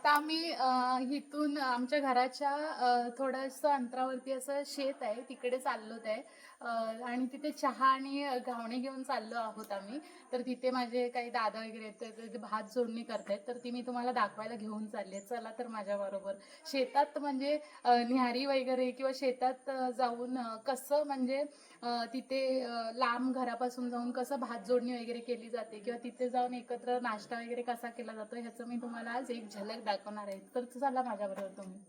आता आम्ही इथून आमच्या घराच्या थोडंसं अंतरावरती असं शेत आहे तिकडे चाललो आहे आणि तिथे चहा आणि घावणे घेऊन चाललो आहोत आम्ही. तर तिथे माझे काही दादा वगैरे आहेत ते भात जोडणी करतायत. तर ती मी तुम्हाला दाखवायला घेऊन चालले चला तर माझ्याबरोबर शेतात म्हणजे न्याहारी वगैरे किंवा शेतात जाऊन कसं म्हणजे तिथे लांब घरापासून जाऊन कसं भात जोडणी वगैरे केली जाते किंवा तिथे जाऊन एकत्र नाश्ता वगैरे कसा केला जातो ह्याचं मी तुम्हाला आज एक झलक दाखवणार आहे. तर चला माझ्याबरोबर तुम्ही.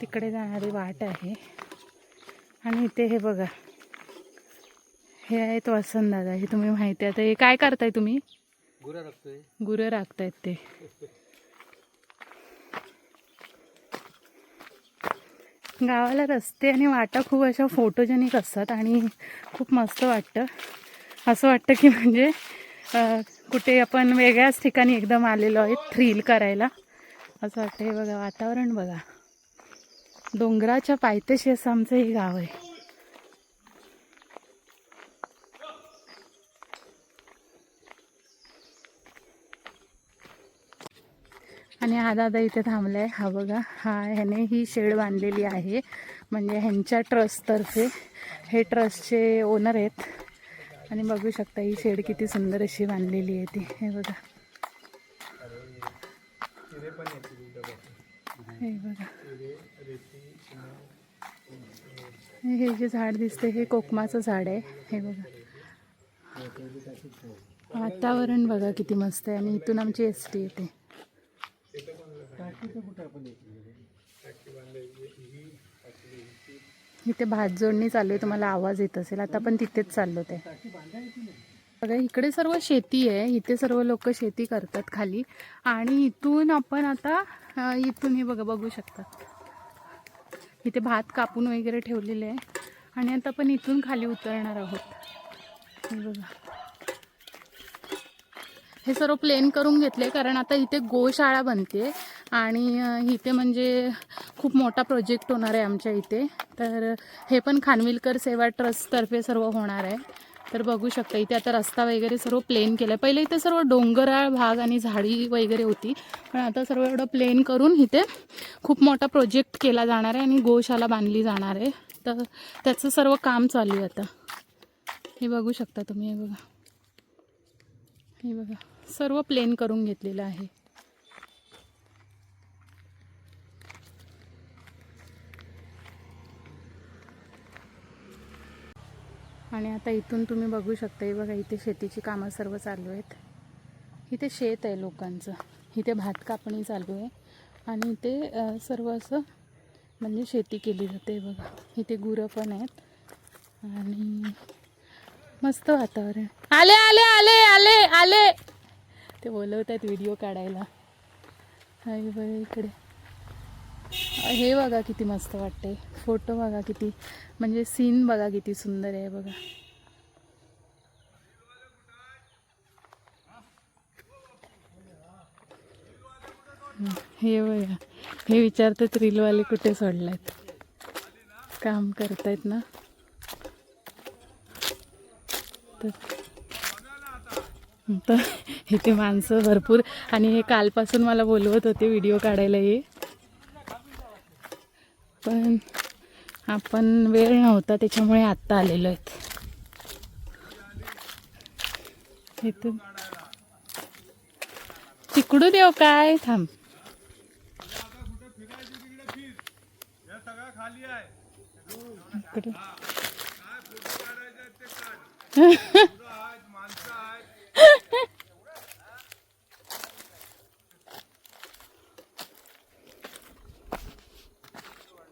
तिकडे जाणारी वाट आहे. आणि इथे हे बघा. हे आहेत वसंत दादा. हे तुम्ही माहिती आहे. आता हे काय करताय तुम्ही? गुरं राखतायत ते. गावाला रस्ते आणि वाटा खूप अशा फोटोजेनिक असतात आणि खूप मस्त वाटतं. असं वाटतं की म्हणजे कुठे आपण वेगळ्याच ठिकाणी एकदम आलेलो आहे थ्रिल करायला. असं वाटतं. हे बघा वातावरण बघा. डोंगराच्या पायथ्याशी असं आमचं हे गाव आहे. आणि हा दादा इथे थांबलाय. हा बघा हा ह्याने ही शेड बांधलेली आहे. म्हणजे ह्यांच्या ट्रस्टतर्फे. हे ट्रस्टचे ओनर आहेत. आणि बघू शकता ही शेड किती सुंदर अशी बांधलेली आहे ती. हे बघा. हे बघा. हे जे झाड दिसते हे कोकमाचं झाड आहे. हे बघा. वातावरण बघा किती मस्त आहे. आणि इथून आमची एस टी येते. आपण इथे भात जोडणी चालू आहे तुम्हाला आवाज येत असेल. आता पण तिथेच चाललो ते. बघा इकडे सर्व शेती आहे. इथे सर्व लोक शेती करतात खाली. आणि इथून आपण आता इथून हे बघा बघू शकता. इथे भात कापून वगैरे ठेवलेले आहे. आणि आता आपण इथून खाली उतरणार आहोत. बघा. हे सर्व प्लेन करून घेतले कारण आता इथे गोशाळा बनते आणि इथे म्हणजे खूप मोठा प्रोजेक्ट होणार आहे आमच्या इथे. तर हे पण खानविलकर सेवा ट्रस्टतर्फे सर्व होणार आहे. तर बघू शकता इथे आता रस्ता वगैरे सर्व प्लेन केलं पहिले इथे सर्व डोंगराळ भाग आणि झाडी वगैरे होती. पण आता सर्व एवढं प्लेन करून इथे खूप मोठा प्रोजेक्ट केला जाणार आहे आणि गोशाला बांधली जाणार आहे. तर त्याचं सर्व काम चालू आहे आता. हे बघू शकता तुम्ही हे बघा. हे बघा. सर्व प्लेन करून घेतलेलं आहे. आणि आता इथून तुम्ही बघू शकता हे बघा इथे शेतीची कामं सर्व चालू आहेत. इथे शेत आहे लोकांचं. इथे भात कापणी चालू आहे. आणि इथे सर्व असं म्हणजे शेती केली जाते बघा. इथे गुरं पण आहेत. आणि मस्त वातावरण. आले आले आले आले आले! ते बोलवत आहेत व्हिडिओ काढायला. आई बघा इकडे. हे बघा किती मस्त वाटते फोटो बघा किती. म्हणजे सीन बघा किती सुंदर आहे बघा. हे बघा. हे विचारतात रीलवाले कुठे सोडलायत. काम करतायत ना. तर तर इथे माणसं भरपूर. आणि हे कालपासून मला बोलवत होते व्हिडिओ काढायला ये पण आपण वेळ नव्हता त्याच्यामुळे आत्ता आलेलो आहेत. इथून तिकडून येऊ काय? थांब. इकडे.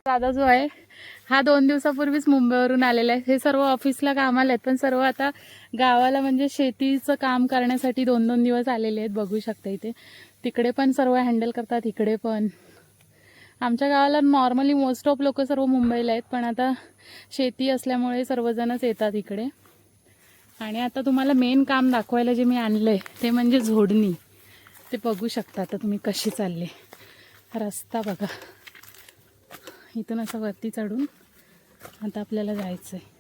दादा जो आहे हा दोन दिवसापूर्वीच मुंबईवरून आलेला आहे. हे सर्व ऑफिसला कामाला आहेत पण सर्व आता गावाला म्हणजे शेतीचं काम करण्यासाठी दोन दोन दिवस आलेले आहेत बघू शकता इथे. तिकडे पण सर्व हँडल करतात इकडे पण. आमच्या गावाला नॉर्मली मोस्ट ऑफ लोक सर्व मुंबईला आहेत पण आता शेती असल्यामुळे सर्वजणच येतात इकडे. आणि आता तुम्हाला मेन काम दाखवायला जे मी आणलं आहे ते म्हणजे झोडणी. ते बघू शकता आता तुम्ही कशी चालले. रस्ता बघा. इथून असं वरती चढून आता आपल्याला जायचं आहे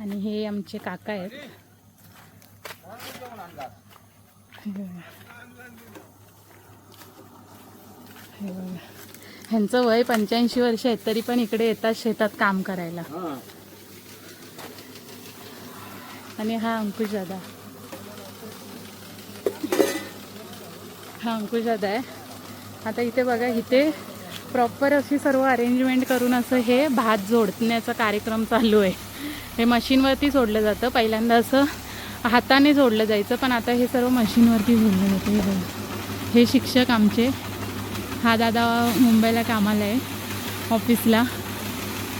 आणि हे आमचे काका आहेत. ह्यांचं वय पंच्याऐंशी वर्ष आहे तरी पण इकडे येतात शेतात काम करायला. आणि हा अंकुश दादा. हा अंकुश दादा आहे. आता इथे बघा इथे प्रॉपर अशी सर्व अरेंजमेंट करून असं हे भात जोडण्याचा कार्यक्रम चालू आहे. हे मशीनवरती सोडलं जातं. पहिल्यांदा असं हाताने जोडलं जायचं पण आता हे सर्व मशीनवरती जोडलं जातं. हे बघा. हे शिक्षक आमचे. हा दादा मुंबईला कामाला आहे ऑफिसला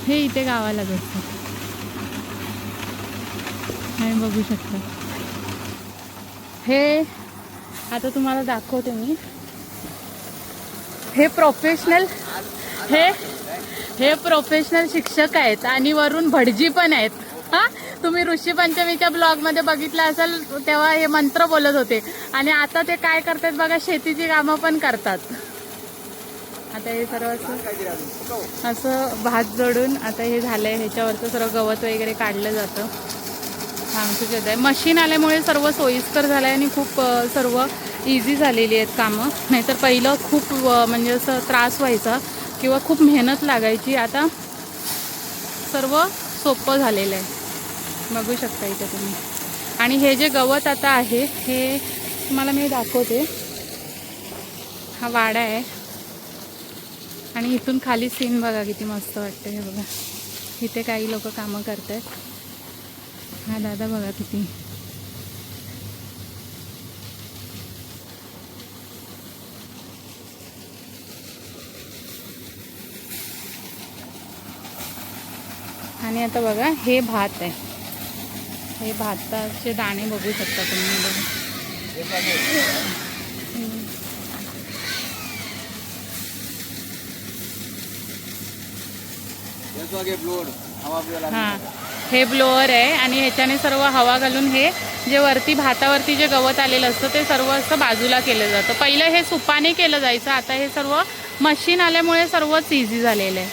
हे इथे गावालाच असतात हे बघू शकता. हे आता तुम्हाला दाखवते मी. हे प्रोफेशनल हे हे प्रोफेशनल शिक्षक आहेत आणि वरून भटजी पण आहेत. हां? तुम्ही ऋषी पंचमीच्या ब्लॉगमध्ये बघितलं असेल तेव्हा हे मंत्र बोलत होते. आणि आता ते काय करतात बघा शेतीची कामं पण करतात. आता हे सर्व असं असं भात जोडून आता हे झालंय. ह्याच्यावरचं सर्व गवत वगैरे काढलं जातं. आमचं आहे मशीन आल्यामुळे सर्व सोयीस्कर झालं आहे आणि खूप सर्व इझी झालेली आहेत कामं. नाहीतर पहिलं खूप म्हणजे असं त्रास व्हायचा किंवा खूप मेहनत लागायची. आता सर्व सोपं झालेलं आहे. बघू शकता इथे तुम्ही. आणि हे जे गवत आता आहे हे तुम्हाला मी दाखवते. हा वाडा आहे. आणि इथून खाली सीन बघा किती मस्त वाटतं हे बघा. इथे काही लोक कामं करत आहेत हा दादा बघा किती. आणि आता बघा हे भात आहे. हे भाताचे दाणे बघू शकता तुम्ही बघा हा हे ब्लोअर आहे आणि ह्याच्याने सर्व हवा घालून हे जे वरती भातावरती जे गवत आलेलं असतं ते सर्व असं बाजूला केलं जातं. पहिलं हे सुपाने केलं जायचं आता हे सर्व मशीन आल्यामुळे सर्वच इझी झालेलं आहे.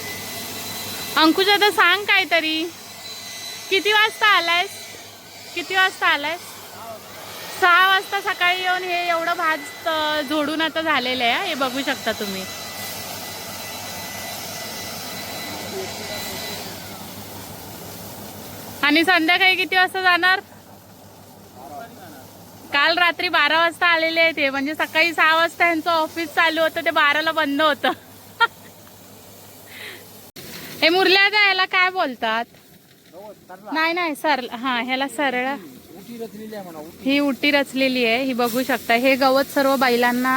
अंकुश आता सांग काहीतरी. किती वाजता आलायस? किती वाजता आलायस? सहा वाजता सकाळी येऊन हे एवढं भात जोडून आता झालेलं आहे हे बघू शकता तुम्ही. आणि संध्याकाळी किती वाजता जाणार? काल रात्री बारा वाजता आलेले आहेत ते म्हणजे सकाळी सहा वाजता यांचं ऑफिस चालू होतं ते बाराला बंद होतं. हे मुरल्या याला काय बोलतात? नाही नाही सर हा ह्याला सरळ. ही उटी रचलेली आहे ही बघू शकता. हे गवत सर्व बैलांना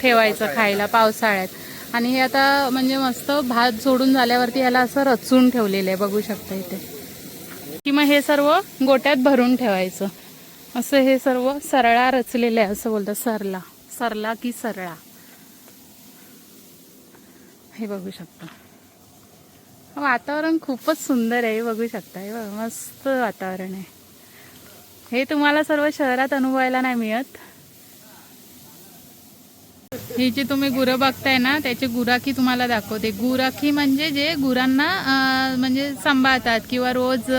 ठेवायचं खायला पावसाळ्यात. आणि हे आता म्हणजे मस्त भात जोडून झाल्यावरती ह्याला असं रचून ठेवलेलं आहे बघू शकता इथे. कि मग हे सर्व गोट्यात भरून ठेवायचं. असं हे सर्व सरळा रचलेलं आहे असं बोलतात. सरला सरला की सरळा. हे बघू शकता. वातावरण खूपच सुंदर आहे हे बघू शकता हे बघा, मस्त वातावरण आहे. हे तुम्हाला सर्व शहरात अनुभवायला नाही मिळत. ही जी तुम्ही गुरं बघताय ना त्याची गुराखी तुम्हाला दाखवते. गुराखी म्हणजे जे गुरांना म्हणजे सांभाळतात किंवा रोज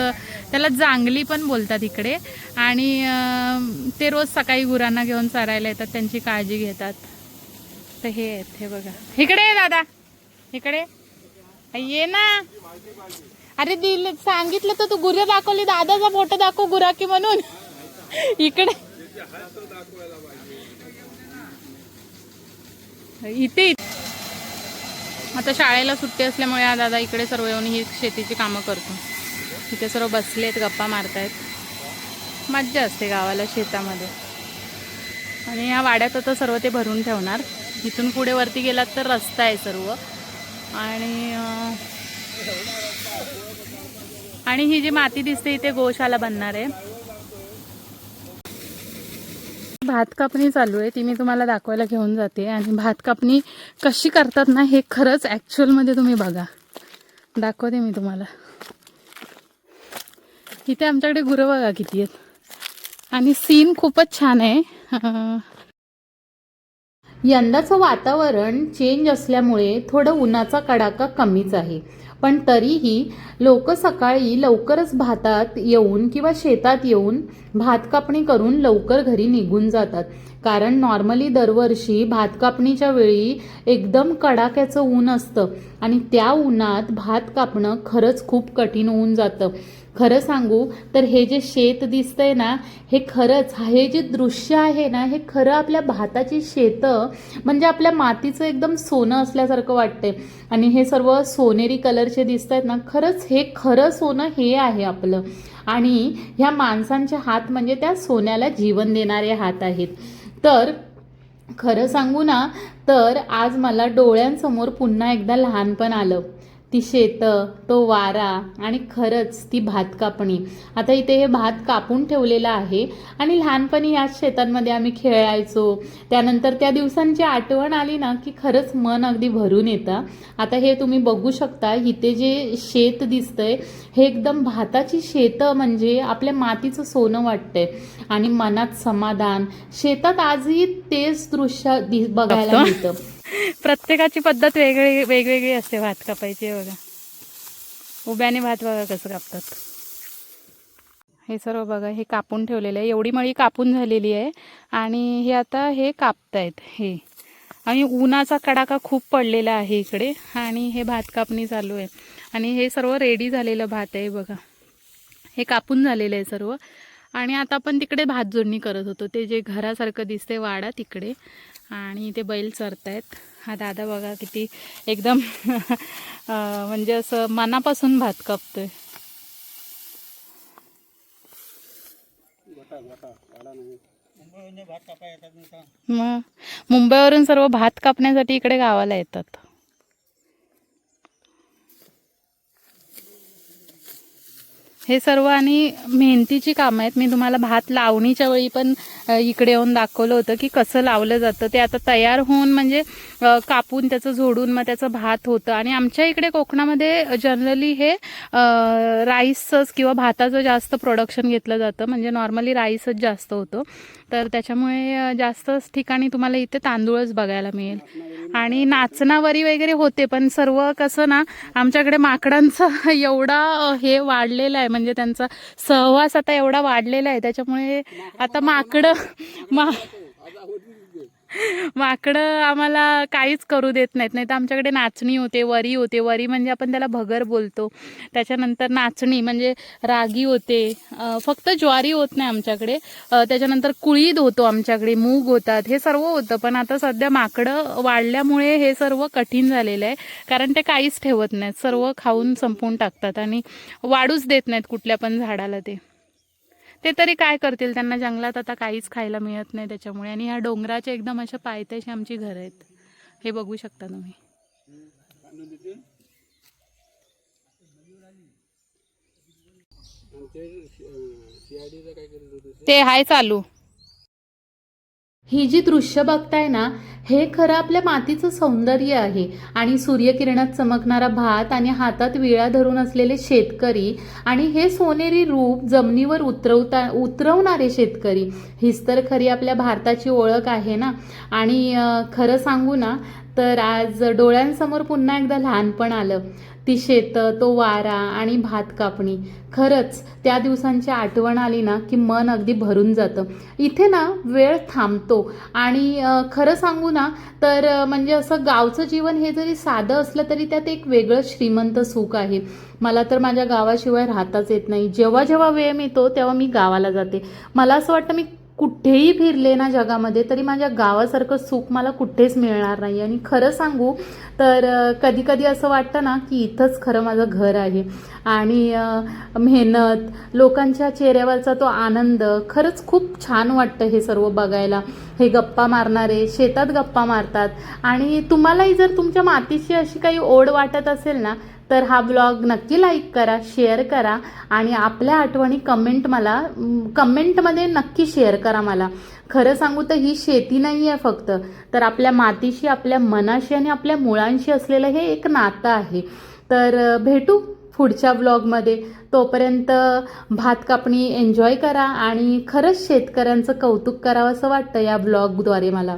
त्याला जांगली पण बोलतात इकडे. आणि ते रोज सकाळी गुरांना घेऊन चरायला येतात त्यांची काळजी घेतात. तर हे आहेत हे बघा. इकडे दादा. इकडे ये ना. अरे दिल सांगितलं तर तू गुरं दाखवली. दादाचा फोटो दाखव गुराकी म्हणून. इकडे. इथे. आता शाळेला सुट्टी असल्यामुळे हा दादा इकडे सर्व येऊन ही शेतीची कामं करतो. इथे सर्व बसलेत गप्पा मारतायत. मज्जा असते गावाला शेतामध्ये. आणि या वाड्यात आता सर्व ते भरून ठेवणार. इथून पुढे वरती गेलात तर रस्ता आहे सर्व. आणि आणि ही जी माती दिसते इथे गोशाला बनणार आहे. भात कापणी चालू आहे ती मी तुम्हाला दाखवायला घेऊन जाते. आणि भात कापणी कशी करतात ना हे खरंच ॲक्च्युअलमध्ये तुम्ही बघा. दाखवते मी तुम्हाला. इथे आमच्याकडे गुरं बघा किती आहेत. आणि सीन खूपच छान आहे. यंदाचं वातावरण चेंज असल्यामुळे थोडं उन्हाचा कडाका कमीच आहे. पण तरीही लोक सकाळी लवकरच भातात येऊन किंवा शेतात येऊन भात कापणी करून लवकर घरी निघून जातात. कारण नॉर्मली दरवर्षी भात कापणीच्या वेळी एकदम कडाक्याचं ऊन असतं आणि त्या उन्हात भात कापणं खरंच खूप कठीण होऊन जातं. खरं सांगू तर हे जे शेत दिसतंय ना हे खरंच हे जे दृश्य आहे ना हे खरं आपल्या भाताची शेतं म्हणजे आपल्या मातीचं एकदम सोनं असल्यासारखं वाटतंय. आणि हे सर्व सोनेरी कलर कलरचे दिसत आहेत ना खरंच हे खरं सोनं हे आहे आपलं. आणि ह्या माणसांचे हात म्हणजे त्या सोन्याला जीवन देणारे हात आहेत. तर खरं सांगू ना तर आज मला डोळ्यांसमोर पुन्हा एकदा लहानपण आलं. ती शेतं तो वारा आणि खरंच ती भात कापणी आता इथे हे भात कापून ठेवलेलं आहे आणि लहानपणी याच शेतांमध्ये आम्ही खेळायचो. त्यानंतर त्या दिवसांची आठवण आली ना की खरंच मन अगदी भरून येतं. आता हे तुम्ही बघू शकता इथे जे शेत दिसतंय हे एकदम भाताची शेतं म्हणजे आपल्या मातीचं सोनं वाटतंय आणि मनात समाधान. शेतात आजही तेच दृश्य दि- बघायला मिळतं. प्रत्येकाची पद्धत वेगळी वेगवेगळी असते भात कापायची बघा. उभ्याने भात बघा कसं कापतात. हे सर्व बघा हे कापून ठेवलेलं आहे. एवढी मळी कापून झालेली आहे. आणि हे आता हे कापतायत हे. आणि उन्हाचा कडाका खूप पडलेला आहे इकडे. आणि हे भात कापणी चालू आहे. आणि हे सर्व रेडी झालेलं भात आहे बघा. हे कापून झालेलं आहे सर्व. आणि आता आपण तिकडे भात जोडणी करत होतो. ते जे घरासारखं दिसते वाडा तिकडे. आणि ते बैल चरतायत. हा दादा बघा किती एकदम म्हणजे असं मनापासून भात कापतोय. मग मुंबईवरून सर्व भात कापण्यासाठी इकडे गावाला येतात. हे सर्व आणि मेहनतीची कामं आहेत. मी तुम्हाला भात लावणीच्या वेळी पण इकडे येऊन दाखवलं होतं की कसं लावलं जातं. ते आता तयार होऊन म्हणजे कापून त्याचं झोडून मग त्याचं भात होतं. आणि आमच्या इकडे कोकणामध्ये जनरली हे राईसच किंवा भाताचं जास्त प्रोडक्शन घेतलं जातं. म्हणजे नॉर्मली राईसच जास्त होतं. तर त्याच्यामुळे जास्तच ठिकाणी तुम्हाला इथे तांदूळच बघायला मिळेल. आणि नाचणावरी वगैरे होते पण सर्व कसं ना आमच्याकडे माकडांचा एवढा हे वाढलेलं आहे. म्हणजे त्यांचा सहवास आता एवढा वाढलेला आहे. त्याच्यामुळे आता माकडं मा माकडं आम्हाला काहीच करू देत नाहीत. नाही तर आमच्याकडे नाचणी होते वरी होते. वरी म्हणजे आपण त्याला भगर बोलतो. त्याच्यानंतर नाचणी म्हणजे रागी होते. फक्त ज्वारी होत नाही आमच्याकडे. त्याच्यानंतर कुळीद होतो आमच्याकडे. मूग होतात. हे सर्व होतं. पण आता सध्या माकडं वाढल्यामुळे हे सर्व कठीण झालेलं आहे. कारण ते काहीच ठेवत नाहीत. सर्व खाऊन संपवून टाकतात. आणि वाढूच देत नाहीत कुठल्या पण झाडाला ते. ते तरी काय करतील? त्यांना जंगलात आता काहीच खायला मिळत नाही त्याच्यामुळे. आणि ह्या डोंगराच्या एकदम अशा पायथ्याशी आमची घरं आहेत. हे बघू शकता तुम्ही. ते हाय चालू. ही जी दृश्य बघताय ना हे खरं आपल्या मातीचं सौंदर्य आहे. आणि सूर्यकिरणात चमकणारा भात आणि हातात विळा धरून असलेले शेतकरी आणि हे सोनेरी रूप जमिनीवर उतरवता उतरवणारे शेतकरी हीच तर खरी आपल्या भारताची ओळख आहे ना. आणि खरं सांगू ना तर आज डोळ्यांसमोर पुन्हा एकदा लहानपण आलं. ती शेतं तो वारा आणि भात कापणी. खरंच त्या दिवसांची आठवण आली ना की मन अगदी भरून जातं. इथे ना वेळ थांबतो. आणि खरं सांगू ना तर म्हणजे असं गावचं जीवन हे जरी साधं असलं तरी त्यात एक वेगळं श्रीमंत सुख आहे. मला तर माझ्या गावाशिवाय राहताच येत नाही. जेव्हा जेव्हा वेळ मिळतो तेव्हा मी गावाला जाते. मला असं वाटतं मी कुठेही फिरले ना जगामध्ये तरी माझ्या गावासारखं सुख मला कुठेच मिळणार नाही. आणि खरं सांगू तर कधी कधी असं वाटतं ना की इथंच खरं माझं घर आहे. आणि मेहनत लोकांच्या चेहऱ्यावरचा तो आनंद खरंच खूप छान वाटतं हे सर्व बघायला. हे गप्पा मारणारे शेतात गप्पा मारतात. आणि तुम्हालाही जर तुमच्या मातीची अशी काही ओढ वाटत असेल ना तर हा ब्लॉग नक्की लाईक करा शेअर करा आणि आपल्या आठवणी कमेंट मला कमेंटमध्ये नक्की शेअर करा मला. खरं सांगू तर ही शेती नाही आहे फक्त. तर आपल्या मातीशी आपल्या मनाशी आणि आपल्या मुळांशी असलेलं हे एक नातं आहे. तर भेटू पुढच्या ब्लॉगमध्ये. तोपर्यंत भात कापणी एन्जॉय करा आणि खरंच शेतकऱ्यांचं कौतुक करावं असं वाटतं या ब्लॉगद्वारे मला.